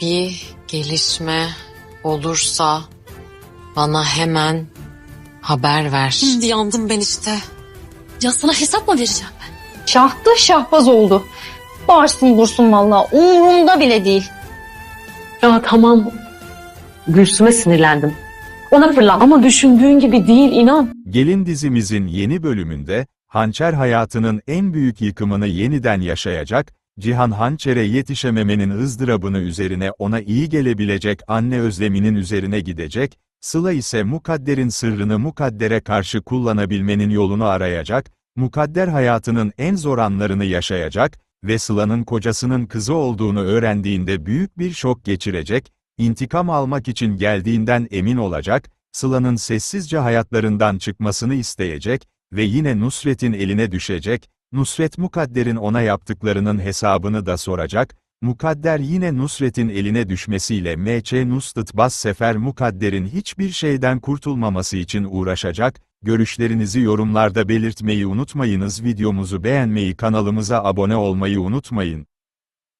bir gelişme olursa bana hemen haber ver. Şimdi yandım ben işte. Ya sana hesap mı vereceğim ben? Şahtı şahbaz oldu. Bağırsın dursun vallahi umurumda bile değil. Ya tamam. Gülsüm'e sinirlendim. Ona fırlan. Ama düşündüğün gibi değil inan. Gelin dizimizin yeni bölümünde, Hançer hayatının en büyük yıkımını yeniden yaşayacak, Cihan Hançer'e yetişememenin ızdırabını üzerine ona iyi gelebilecek anne özleminin üzerine gidecek, Sıla ise Mukadder'in sırrını Mukadder'e karşı kullanabilmenin yolunu arayacak, Mukadder hayatının en zor anlarını yaşayacak ve Sıla'nın kocasının kızı olduğunu öğrendiğinde büyük bir şok geçirecek, intikam almak için geldiğinden emin olacak, Sıla'nın sessizce hayatlarından çıkmasını isteyecek ve yine Nusret'in eline düşecek, Nusret Mukadder'in ona yaptıklarının hesabını da soracak, Mukadder yine Nusret'in eline düşmesiyle M.Ç. Nusret Bas Sefer Mukadder'in hiçbir şeyden kurtulmaması için uğraşacak, görüşlerinizi yorumlarda belirtmeyi unutmayınız videomuzu beğenmeyi kanalımıza abone olmayı unutmayın.